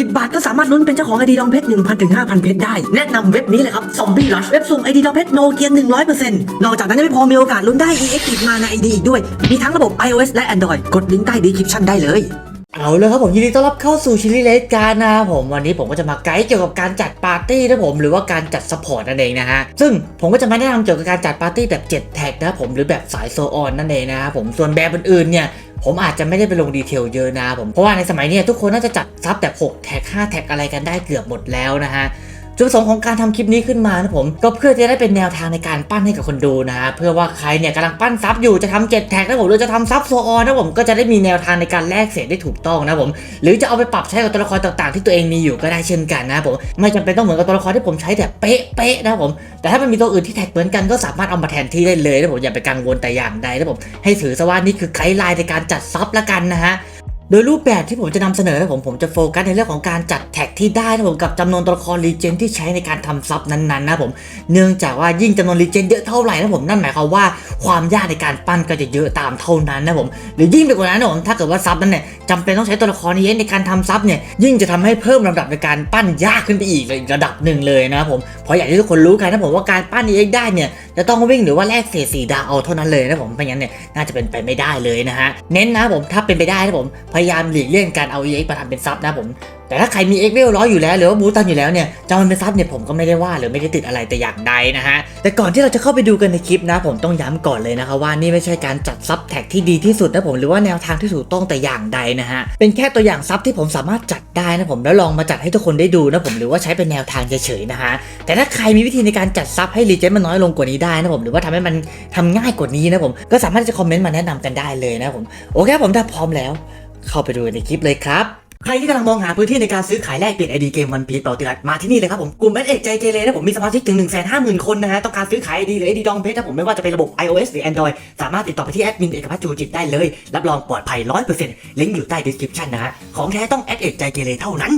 10 บาทก็สามารถลุ้นเป็นเจ้าของไอดีดองเพชร1,000ถึง5,000 เพชรได้ แนะนำเว็บนี้เลยครับซอมบี้ลัชเว็บสุ่มไอดีดองเพชรโนเกีย100%นอกจากนั้นยังไม่พอมีโอกาสลุ้นได้ EX ติดมาในไอดีอีกด้วย มีทั้งระบบ iOS และ Android กดลิงก์ใต้ดีคริปชั่นได้เลยเอาเลยครับผมยินดีต้อนรับเข้าสู่ชิลลี่เลสการนะครับผมวันนี้ผมก็จะมาไกด์เกี่ยวกับการจัดปาร์ตี้นะผมหรือว่าการจัดสปอร์ตนั่นเองนะฮะซึ่งผมก็จะมาแนะนำเกี่ยวกับการจัดปาร์ตี้แบบ 7 แท็กนะผมหรือแบบสายโซออนนั่นเองนะครับผมส่วนแบบอื่นๆเนี่ย ผมอาจจะไม่ได้ไปลงดีเทลเยอะนะผมเพราะว่าในสมัยนี้ทุกคนน่าจะจับซับแต่6แท็ก5แท็กอะไรกันได้เกือบหมดแล้วนะฮะ จุดประสงค์ของการทำคลิปนี้ขึ้นมานะผม ก็เพื่อจะได้เป็นแนวทางในการปั้นให้กับคนดูนะฮะเพื่อว่าใครเนี่ยกำลังปั้นซับอยู่จะทำเจ็ดแท็กนะผมหรือจะทำซับโซออนนะผมก็จะได้มีแนวทางในการแลกเศษได้ถูกต้องนะผม หรือจะเอาไปปรับใช้กับตัวละครต่างๆ ที่ตัวเองมีอยู่ก็ได้เช่นกันนะผมไม่จำเป็นต้องเหมือนกับตัวละครที่ผมใช้แบบเป๊ะๆนะผม แต่ถ้ามันมีตัวอื่นที่แท็กเหมือนกันก็สามารถเอามาแทนที่ได้เลยนะผมอย่าไปกังวลแต่อย่างใดนะผมให้ถือซะว่านี่คือไกด์ไลน์ในการจัดซับละกันนะฮะ โดยรูปแบบที่ผมจะนำเสนอนะผมผมจะโฟกัสในเรื่องของการจัดแท็กที่ได้นะผมกับจำนวนตัวละครรีเจนที่ใช้ในการทำซับนั้นๆนะผมเนื่องจากว่ายิ่งจำนวนรีเจนเยอะเท่าไหร่นะผมนั่นหมายความว่าความยากในการปั้นก็จะเยอะตามเท่านั้นนะผมหรือยิ่งไปกว่านั้นนะผมถ้าเกิดว่าซับนั้นเนี่ยจำเป็นต้องใช้ตัวละครนี้ในการทำซับเนี่ยยิ่งจะทำให้เพิ่มลำดับในการปั้นยากขึ้นไปอีกระดับหนึ่งเลยนะผม ราะอย่างที่ทุกคนรู้กันนะผมว่าการปั้นเองได้เนี่ยจะต้องวิ่งหรือว่าแลกเศษสีดาวเอาเท่านั้นเลยนะผมไม่งั้นเนี่ยน่าจะเป็นไปไม่ได้เลยนะฮะเน้นนะผมถ้าเป็นไปได้นะผมพยายามหลีกเลี่ยงการเอา EX มาทำเป็นซับนะผม แต่ถ้าใครมี X เวลร้อยอยู่แล้วหรือว่าบูตันอยู่แล้วเนี่ยจะมันเป็นซับเนี่ยผมก็ไม่ได้ว่าหรือไม่ได้ติดอะไรแต่อย่างใดนะฮะแต่ก่อนที่เราจะเข้าไปดูกันในคลิปนะ ผมต้องย้ำก่อนเลยนะคะว่านี่ไม่ใช่การจัดซับแท็กที่ดีที่สุดนะผมหรือว่าแนวทางที่ถูกต้องแต่อย่างใดนะฮะเป็นแค่ตัวอย่างซับที่ผมสามารถจัดได้นะผมแล้วลองมาจัดให้ทุกคนได้ดูนะผมหรือว่าใช้เป็นแนวทางเฉยๆนะฮะแต่ถ้าใครมีวิธีในการจัดซับให้รีเจนมันน้อยลงกว่านี้ได้นะผมหรือว่าทำให้มันทำง่ายกว่านี้นะผมก็สามารถจะคอมเมนต์มาแนะนำกันได้เลยนะผมโอเคผมถ้าพร้อมแล้ว เข้าไปดูในคลิปเลยครับ ใครที่กำลังมองหาพื้นที่ในการซื้อขายแลกเปลี่ยนไอดีเกมวันพีเป่าเตือนมาที่นี่เลยครับผมกลุ่มแอสเอกใจเกเรนะผมมีสมาชิกถึง 1 5 0 0 0 0 คนนะฮะต้องการซื้อขายไอดีหรือไอดีดองเพชรนะผมไม่ว่าจะเป็นระบบ iOS หรือ Android สามารถติดต่อไปที่แอดมินเอกพัชจูจิตได้เลย รับรองปลอดภัย 100%ลิงก์อยู่ใต้ดีสคริปชันนะฮะของแท้ต้องแอดเอกใจเกเรเท่านั้น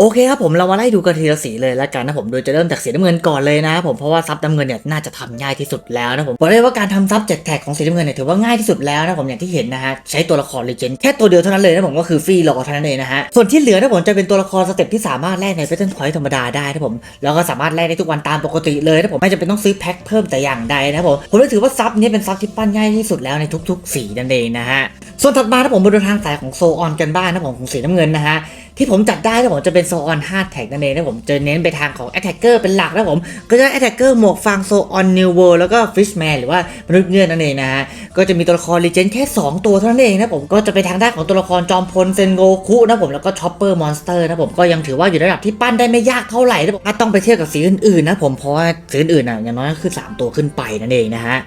โอเคครับผมเรามาไล่ดูกันทีละสีเลยแล้วกันนะผมโดยจะเริ่มจากสีน้ำเงินก่อนเลยนะครับผมเพราะว่าซับน้ำเงินเนี่ยน่าจะทำง่ายที่สุดแล้วนะผมบอกเลยว่าการทำซับเจ็ดแท็กของสีน้ำเงินเนี่ยถือว่าง่ายที่สุดแล้วนะผมอย่างที่เห็นนะฮะใช้ตัวละครเลเจนด์แค่ตัวเดียวเท่านั้นเลยนะผมก็คือฟรีรอเท่านั้นเองนะฮะส่วนที่เหลือนะผมจะเป็นตัวละครสเต็ปที่สามารถแลกใน p พ t เทิร์นพอยต์ธรรมดาได้นะผมแล้วก็สามารถแลกได้ทุกวันตามปกติเลยนะผมไม่จำเป็นต้องซื้อแพ็คเพิ่มแต่อย่างใดนะผมผมเลยถือว่าซับนี้เป็นซับที่ปั้นง่ายที่สุดแล้วในทุก ๆ สีนั่นเองนะฮะ ส่วนถัดมานะผมมาดูทางสายของโซออนกันบ้างนะผมของสีน้ำเงินนะฮะที่ผมจัดได้นะผมจะเป็นโซออน5แท็กนั่นเองนะผมจะเน้นไปทางของ Attacker เป็นหลักนะผมก็จะ Attacker หมวกฟางโซออนนิวเวิร์แล้วก็ Fishman หรือว่ามนุษย์เงื่อนนั่นเองนะฮะก็จะมีตัวละครลีเจนแค่ 2 ตัวเท่านั้นเองนะผมก็จะไปทางด้านของตัวละครจอมพลเซนโกคุนะผมแล้วก็ช็อปเปอร์มอนสเตอร์นะผมก็ยังถือว่าอยู่ในระดับที่ปั้นได้ไม่ยากเท่าไหร่นะผมถ้าต้องไปเทียบกับสีอื่นๆนะผมเพราะว่าสีอื่นๆน่ะอย่างน้อยก็คือ 3 ตัวขึ้นไปนั่นเองนะฮะ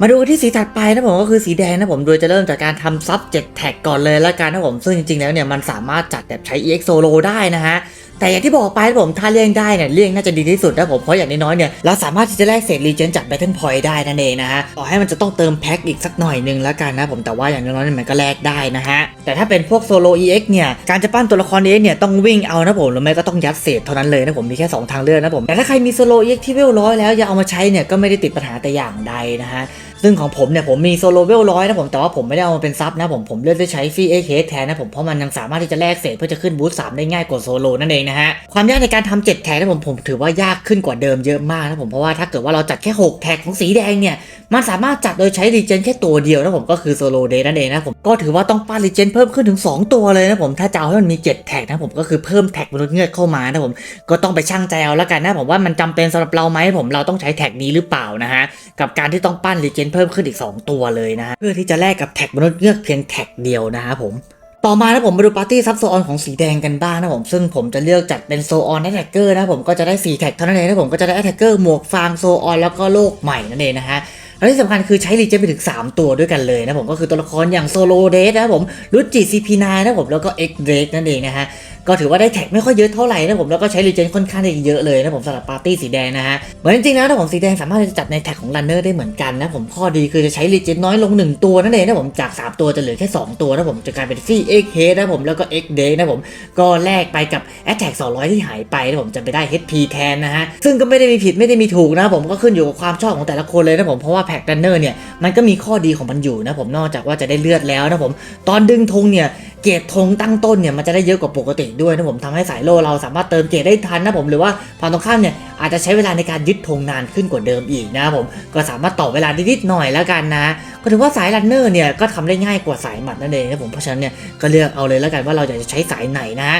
มาดูที่สีถัดไปนะผมก็คือสีแดงนะผมโดยจะเริ่มจากการทำซับ7แท็กก่อนเลยละกันนะผมซึ่งจริงๆแล้วเนี่ยมันสามารถจัดแบบใช้ EX Solo ได้นะฮะ แต่อย่างที่บอกไปนะผมถ้าเลี่ยงได้เนี่ยเลี่ยงน่าจะดีที่สุดนะผมเพราะอย่างน้อยๆเนี่ยเราสามารถที่จะแลกเศษรีเจนจาก Battle Point ได้นั่นเองนะฮะต่อให้มันจะต้องเติมแพ็คอีกสักหน่อยนึงแล้วกันนะผมแต่ว่าอย่างน้อยๆเนี่ยมันก็แลกได้นะฮะแต่ถ้าเป็นพวกโซโล EX เนี่ยการจะปั้นตัวละคร EX เนี่ยต้องวิ่งเอานะผมหรือไม่ก็ต้องยัดเศษเท่านั้นเลยนะผมมีแค่สองทางเลือกนะผมแต่ถ้าใครมีโซโล EX ที่เวลร้อยแล้วอย่าเอามาใช้เนี่ยก็ไม่ได้ติดปัญหาแต่อย่างใดนะฮะ ซึ่งของผมเนี่ยผมมีโซโลเวลร้อยนะผมแต่ว่าผมไม่ได้เอามาเป็นซับนะผมผมเลือกได้ใช้ฟรีเอเคแทนนะผมเพราะมันยังสามารถที่จะแลกเศษเพื่อจะขึ้นบูสต์สามได้ง่ายกว่าโซโลนั่นเองนะฮะความยากในการทำเจ็ดแท็กนะผมผมถือว่ายากขึ้นกว่าเดิมเยอะมากนะผมเพราะว่าถ้าเกิดว่าเราจัดแค่ 6 แท็กของสีแดงเนี่ยมันสามารถจัดโดยใช้รีเจนแค่ตัวเดียวนะผมก็คือโซโลเดย์นั่นเองนะผมก็ถือว่าต้องปั้นรีเจนเพิ่มขึ้นถึง 2 ตัวเลยนะผมถ้าจะเอาให้มันมี 7 แท็กนะผมก็คือเพิ่มแท็กมนุษย์เงือกเข้ามานะผมก็ต้องไปชั่งใจเอาแล้วกันนะผมว่ามันจำเป็นสำหรับเราไหมผมเราต้องใช้แท็กนี้หรือเปล่านะฮะกับการที่ต้องปั้นรีเจนเพิ่มขึ้นอีก 2 ตัวเลยนะฮะเพื่อที่จะแลกกับแท็กมนุษย์เงือกเพียงแท็กเดียวนะฮะผมต่อมานะผมมาดูปาร์ตี้ซับโซออนของสีแดงกันบ้างนะผมซึ่งผมจะเลือกจัดเป็นโซออนแอตแทกเกอร์นะผมก็จะได้4แท็กเท่านั้นเองนะผมก็จะได้แอตแทกเกอร์หมวกฟางโซออนแล้วก็โลกใหม่นั่นเองนะฮะและที่สำคัญคือใช้รีเจนไปถึง 3 ตัวด้วยกันเลยนะผมก็คือตัวละครอย่างโซโลเดสนะผมรุจิซีพีนนะผมแล้วก็เอ็กเดกนั่นเองนะฮะ ก็ถือว่าได้แท็กไม่ค่อยเยอะเท่าไหร่นะผมแล้วก็ใช้รีเจนค่อนข้างได้เยอะเลยนะผมสำหรับปาร์ตี้สีแดงนะฮะเหมือนจริงๆแล้วนะผมสีแดงสามารถจะจัดในแท็กของรันเนอร์ได้เหมือนกันนะผมข้อดีคือจะใช้รีเจนน้อยลง 1 ตัวนั่นเองนะผมจาก 3 ตัวจะเหลือแค่ 2 ตัวนะผมจะกลายเป็นฟีเอ็กเฮดนะผมแล้วก็เอ็กเดย์นะผมก็แลกไปกับแอตแท็ก200 ที่หายไปนะผมจะไปได้ HP แทนนะฮะซึ่งก็ไม่ได้มีผิดไม่ได้มีถูกนะผมก็ขึ้นอยู่กับความชอบของแต่ละคนเลยนะผมเพราะว่าแพ็กรันเนอร์เนี่ยมันก็มีข้อดีของมันอยู่นะผมนอกจากว่าจะได้เลือดแล้วนะผมตอนดึงธงเนี่ย เกรดธงตั้งต้นเนี่ยมันจะได้เยอะกว่าปกติด้วยนะผมทำให้สายโลเราสามารถเติมเกรดได้ทันนะผมหรือว่าฝั่งตรงข้ามเนี่ยอาจจะใช้เวลาในการยึดธงนานขึ้นกว่าเดิมอีกนะผมก็สามารถต่อเวลาได้นิดหน่อยแล้วกันนะก็ถือว่าสายรันเนอร์เนี่ยก็ทำได้ง่ายกว่าสายหมัดนั่นเองนะผมเพราะฉะนั้นเนี่ยก็เลือกเอาเลยแล้วกันว่าเราอยากจะใช้สายไหนนะ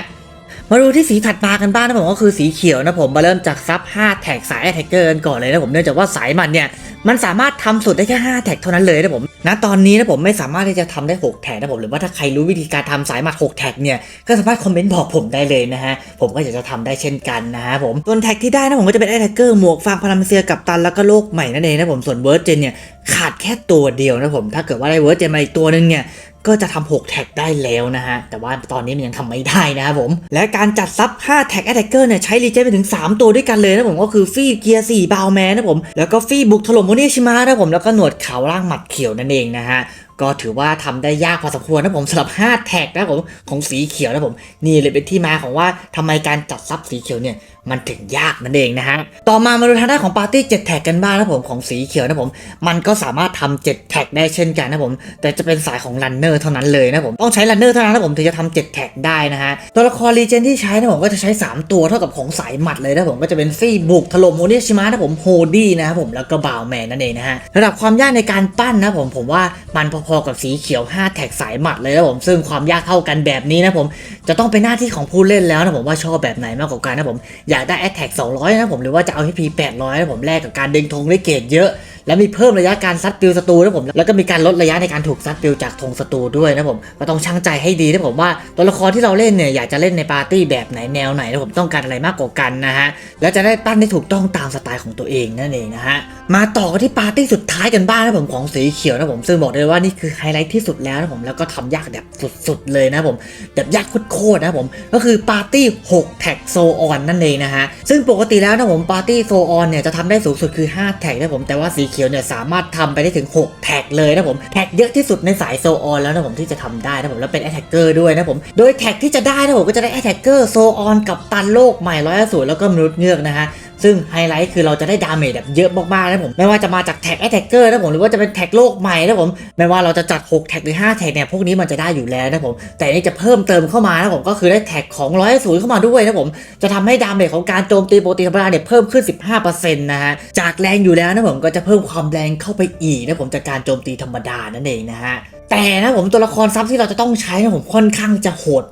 มาดูที่สีถัดมากันบ้างนะผมก็คือสีเขียวนะผมมาเริ่มจากซับ 5 แท็กสายแท็กเกอร์กันก่อนเลยนะผมเนื่องจากว่าสายมันเนี่ยมันสามารถทำสุดได้แค่ 5 แท็กเท่านั้นเลยนะผมณตอนนี้นะผมไม่สามารถที่จะทำได้ 6 แท็กนะผมหรือว่าถ้าใครรู้วิธีการทำสายหมัด 6 แท็กเนี่ยก็สามารถคอมเมนต์บอกผมได้เลยนะฮะผมก็อยากจะทำได้เช่นกันนะฮะผมส่วนแท็กที่ได้นะผมก็จะเป็นแท็กเกอร์หมวกฟางพารามเซียกับตันแล้วก็โลกใหม่นั่นเองนะผมส่วนเวิร์ดเจนเนี่ยขาดแค่ตัวเดียวนะผมถ้าเกิดว่าได้เวิร์ดเจนมาอีกตัวนึงเนี่ย ก็จะทำ6แท็กได้แล้วนะฮะ แต่ว่าตอนนี้มันยังทำไม่ได้นะครับผม และการจัดซับ5แท็กแอตแทกเกอร์เนี่ยใช้รีเจนไปถึง 3 ตัวด้วยกันเลยนะผมก็คือฟี่เกียร์4บาวแมนนะผม แล้วก็ฟี่บุกถล่มโมเนชิมะนะผม แล้วก็หนวดขาวร่างหมัดเขียวนั่นเองนะฮะก็ถือว่าทำได้ยากพอสมควรนะผมสำหรับ 5 แท็กนะผมของสีเขียวนะผม นี่เลยเป็นที่มาของว่าทำไมการจัดซับสีเขียวเนี่ย มันถึงยากนั่นเองนะฮะ ต่อมามาดูทางด้านของปาร์ตี้7แท็กกันบ้างนะผมของสีเขียวนะผม มันก็สามารถทำ7แท็กได้เช่นกันนะผม แต่จะเป็นสายของรันเนอร์เท่านั้นเลยนะผม ต้องใช้รันเนอร์เท่านั้นนะผมถึงจะทำ7แท็กได้นะฮะ ตัวละครรีเจนที่ใช้นะผมก็จะใช้ 3 ตัวเท่ากับของสายหมัดเลยนะผมก็จะเป็นฟี่บุกถล่มโมเนชิมะนะผมโฮดี้นะครับผมแล้วก็บาวแมนนั่นเองนะฮะระดับความยากในการปั้นนะผมผมว่ามันพอๆกับสีเขียว 5 แท็กสายหมัดเลยนะผมซึ่งความยากเท่ากันแบบนี้นะผมจะต้องเป็นหน้าที่ของผู้เล่นแล้วนะผมว่าชอบแบบไหนมากกว่ากันนะผมอยอยากได้แอตแท็ก200 นะผมหรือว่าจะเอา HP 800นะผมแลกกับการดึงธงได้เกรดเยอะ แล้วมีเพิ่มระยะการซัดปิวศัตรูนะผมแล้วก็มีการลดระยะในการถูกซัดปิวจากธงศัตรูด้วยนะผมก็ต้องชั่งใจให้ดีนะผมว่าตัวละครที่เราเล่นเนี่ยอยากจะเล่นในปาร์ตี้แบบไหนแนวไหนนะผมต้องการอะไรมากกว่ากันนะฮะแล้วจะได้ปั้นได้ถูกต้องตามสไตล์ของตัวเองนั่นเองนะฮะมาต่อกันที่ปาร์ตี้สุดท้ายกันบ้างนะผมของสีเขียวนะผมซึ่งบอกเลยว่านี่คือไฮไลท์ที่สุดแล้วนะผมแล้วก็ทำยากแบบสุดๆเลยนะผมแบบยากโคตรๆนะผมก็คือปาร์ตี้6แท็กโซออนนั่นเองนะฮะซึ่งปกติแล้วนะผมปาร์ตี้โซออนเนี่ยจะทำได้สูงสุดคือ 5 แท็กนะผมแต่ว่าสีเขียวเนี่ยสามารถทำไปได้ถึง 6 แท็กเลยนะผมแท็กเยอะที่สุดในสายโซออนแล้วนะผมที่จะทำได้นะผมแล้วเป็นแอทแทกเกอร์ด้วยนะผมโดยแท็กที่จะได้นะผมก็จะได้แอทแทกเกอร์โซออนกับตันโลกใหม่ร้อยสูแล้วก็มนุษย์เงือกนะฮะ ซึ่งไฮไลท์คือเราจะได้ดาเมจแบบเยอะมากๆนะผมไม่ว่าจะมาจากแท็กแอตแทกเกอร์นะผมหรือว่าจะเป็นแท็กโลกใหม่นะผมไม่ว่าเราจะจัด 6 แท็กหรือ 5 แท็กเนี่ยพวกนี้มันจะได้อยู่แล้วนะผมแต่นี่จะเพิ่มเติมเข้ามานะผมก็คือได้แท็กของร้อยสูเข้ามาด้วยนะผมจะทำให้ดาเมจของการโจมตีปกติธรรมดาเนี่ยเพิ่มขึ้น 15%นะฮะจากแรงอยู่แล้วนะผมก็จะเพิ่มความแรงเข้าไปอีกนะผมจากการโจมตีธรรมดานั่นเองนะฮะ แต่นะผมตัวละครซับที่เราจะต้องใช้นะผมค่อนข้างจะโหด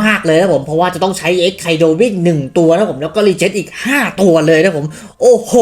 มากๆเลยนะผมเพราะว่าจะต้องใช้เอ็กไคโดวิ่งหนึ่งตัวนะผมแล้วก็รีเจนอีก 5 ตัวเลยนะผมโอ้โห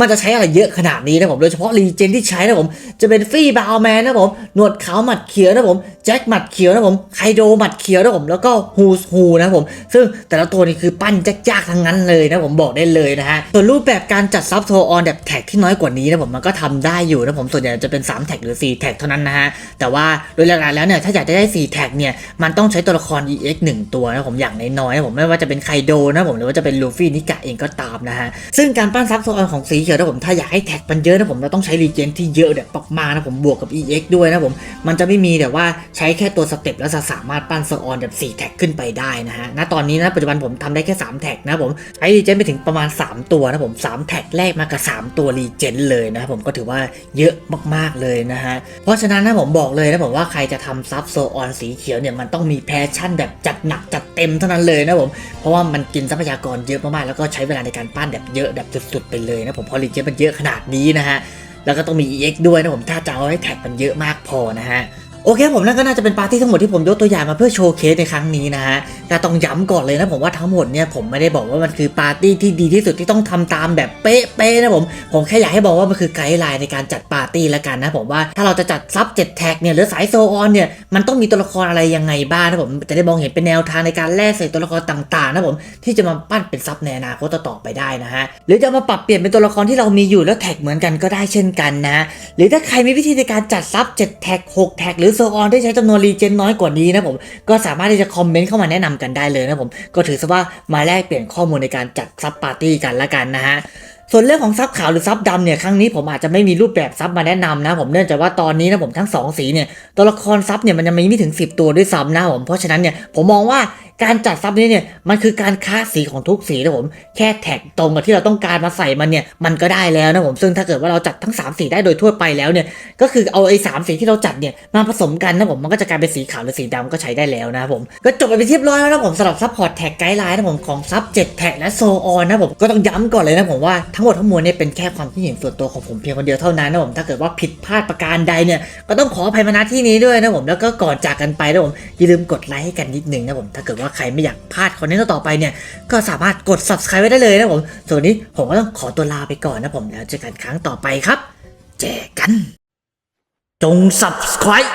มันจะใช้อะไรเยอะขนาดนี้นะผมโดยเฉพาะรีเจนที่ใช้นะผมจะเป็นฟรีบาวแมนนะผมหนวดขาวหมัดเขียวนะผมแจ็คหมัดเขียวนะผมไคโดหมัดเขียวนะผมแล้วก็ฮูสฮูนะผมซึ่งแต่ละตัวนี่คือปั้นยากๆทั้งนั้นเลยนะผมบอกได้เลยนะฮะส่วนรูปแบบการจัดซับโทออนแบบแท็กที่น้อยกว่านี้นะผมมันก็ทำได้อยู่นะผมส่วนใหญ่จะเป็น3แท็กหรือ4แท็กเท่านั้นนะฮะแต่ว่าโดยหลักๆแล้วเนี่ยถ้าอยากจะได้4แท็กเนี่ยมันต้องใช้ตัวละคร EX 1 ตัวนะผมอย่างน้อยๆนะผมไม่ว่าจะเป็นไคโดนะผมหรือว่าจะเป็นลูฟี่นิกะเองก็ตามนะฮะซึ่งการปั้นซับโทอนของสีเขียวนะผมถ้าอยากให้แท็กมันเยอะนะผมเราต้องใช้รีเจนที่เยอะแบบมากๆนะผมบวกกับ EX ด้วยนะผมมันจะไม่มีแต่ว่าใช้แค่ตัวสเต็ปแล้วจะสามารถปั้นโซออนแบบ4แท็กขึ้นไปได้นะฮะณตอนนี้นะปัจจุบันผมทำได้แค่ 3 แท็กนะผมใช้รีเจนไปถึงประมาณ 3 ตัวนะผม3แท็กแรกมากับ 3 ตัวรีเจนเลยนะผมก็ถือว่าเยอะมากๆเลยนะฮะเพราะฉะนั้นนะผมบอกเลยนะผมว่าใครจะทำซับโซออนสีเขียวเนี่ยมันต้องมีแพชชั่นแบบจัดหนักจัดเต็มเท่านั้นเลยนะผม เพราะว่ามันกินทรัพยากรเยอะมากๆแล้วก็ใช้เวลาในการปั้นแบบเยอะแบบสุดๆไปเลยนะผมพราะรีเจนมันเยอะขนาดนี้นะฮะแล้วก็ต้องมี EX ด้วยนะผมถ้าจะเอาให้แท็กมันเยอะมากพอนะฮะ โอเคผมนั่นก็น่าจะเป็นปาร์ตี้ทั้งหมดที่ผมยกตัวอย่างมาเพื่อโชว์เคสในครั้งนี้นะฮะแต่ต้องย้ำก่อนเลยนะผมว่าทั้งหมดเนี่ยผมไม่ได้บอกว่ามันคือปาร์ตี้ที่ดีที่สุดที่ต้องทำตามแบบเป๊ะๆนะผมผมแค่อยากให้บอกว่ามันคือไกด์ไลน์ในการจัดปาร์ตี้ล้วกันนะผมว่าถ้าเราจะจัดซับ7แท็กเนี่ยหรือสายโซออนเนี่ยมันต้องมีตัวละครอะไรยังไงบ้างนะผมจะได้มองเห็นเป็นแนวทางในการแลกใส่ตัวละครต่างๆนะผมที่จะมาปั้นเป็นซับในอนาคตต่อไปได้นะฮะหรือจะมาปรับเปลี่ยนเป็นตัวละครที่เรามีอยู่แล้วแท็กเหมือนกันก็ได้เช่นกันนะหรือถ้าใครมีวิธีในการจัดซับ7แท็ก6แท็กหรือโซออนที่ใช้จำนวนรีเจนน้อยกว่านี้นะผม ก็สามารถที่จะคอมเมนต์เข้ามาแนะนำกันได้เลยนะผม ก็ถือซะว่ามาแลกเปลี่ยนข้อมูลในการจัดซับปาร์ตี้กันละกันนะฮะส่วนเรื่องของซับขาวหรือซับดำเนี่ยครั้งนี้ผมอาจจะไม่มีรูปแบบซับมาแนะนำนะผมเนื่องจากว่าตอนนี้นะผมทั้งสองสีเนี่ยตัวละครซับเนี่ยมันยังมีไม่ถึง 10 ตัวด้วยซ้ำนะผมเพราะฉะนั้นเนี่ยผมมองว่า การจัดซับนี้เนี่ยมันคือการค้าสีของทุกสีนะผมแค่แท็กตรงกับที่เราต้องการมาใส่มันเนี่ยมันก็ได้แล้วนะผมซึ่งถ้าเกิดว่าเราจัดทั้งสามสีได้โดยทั่วไปแล้วเนี่ยก็คือเอาไอ้สามสีที่เราจัดเนี่ยมาผสมกันนะผมมันก็จะกลายเป็นสีขาวหรือสีดำก็ใช้ได้แล้วนะผมก็จบไปเป็นที่เรียบร้อยแล้วนะผมสำหรับซัพพอร์ตแท็กไกด์ไลน์นะผมของซับ7แท็กและโซออนนะผมก็ต้องย้ำก่อนเลยนะผมว่าทั้งหมดทั้งมวลเนี่ยเป็นแค่ความคิดเห็นส่วนตัวของผมเพียงคนเดียวเท่านั้นนะผมถ้าเกิดว่าผิดพลาดประการใดเนี่ยก็ต้องขออภัยมาณที่นี้ด้วยนะผมแล้วก็ก่อนจากกันไปนะผมอย่าลืมกดไลค์ให้กันนิดนึงนะผมถ้าเกิดว่าใครไม่อยากพลาดคอนเทนต์ต่อไปเนี่ย ก็สามารถกด subscribe ไว้ได้เลยนะผม ส่วนนนี้ผมก็ต้องขอตัวลาไปก่อนนะผมแล้วเจอกันครั้งต่อไปครับ เจอกัน จง subscribe